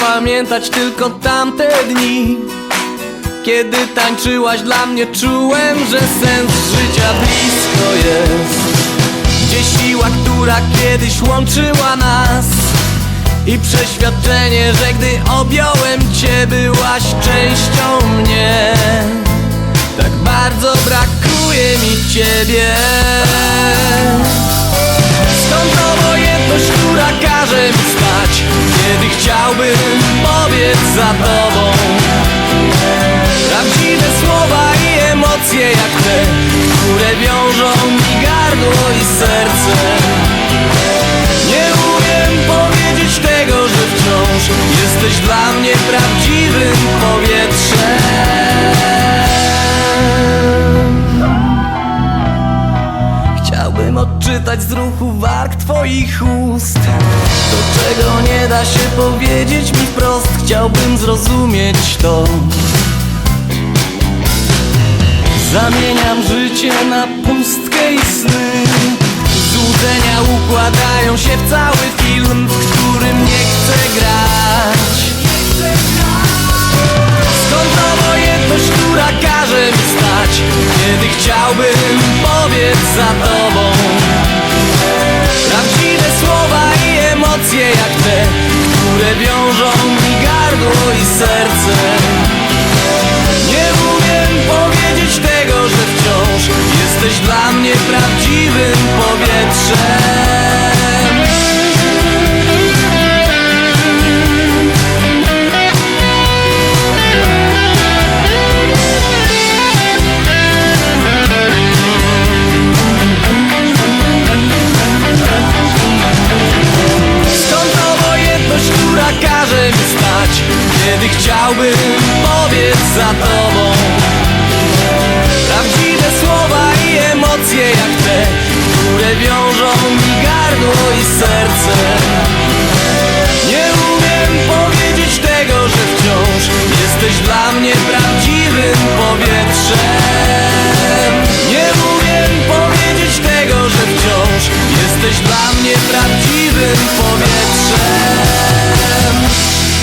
pamiętać tylko tamte dni Kiedy tańczyłaś dla mnie czułem, że sens życia blisko jest. Gdzie siła, która kiedyś łączyła nas I przeświadczenie, że gdy objąłem cię byłaś częścią mnie. Tak bardzo brakuje mi ciebie chciałbym powiedz za tobą. Prawdziwe słowa i emocje jak te Które wiążą mi gardło i serce. Nie umiem powiedzieć tego, że wciąż Jesteś dla mnie prawdziwym powietrzem odczytać z ruchu warg twoich ust. To czego nie da się powiedzieć mi wprost Chciałbym zrozumieć to. Zamieniam życie na pustkę i sny. Złudzenia układają się w cały film W którym nie chcę grać. Skąd obojętność, która każe mi stać? Kiedy chciałbym powiedz za tobą emocje jak te Które wiążą mi gardło i serce każe mi stać Kiedy chciałbym powiedz za tobą. Prawdziwe słowa i emocje jak te Które wiążą mi gardło i serce. Nie umiem powiedzieć tego, że wciąż Jesteś dla mnie prawdziwym powietrzem. Nie umiem powiedzieć tego, że wciąż Jesteś dla mnie prawdziwym powietrzem. them.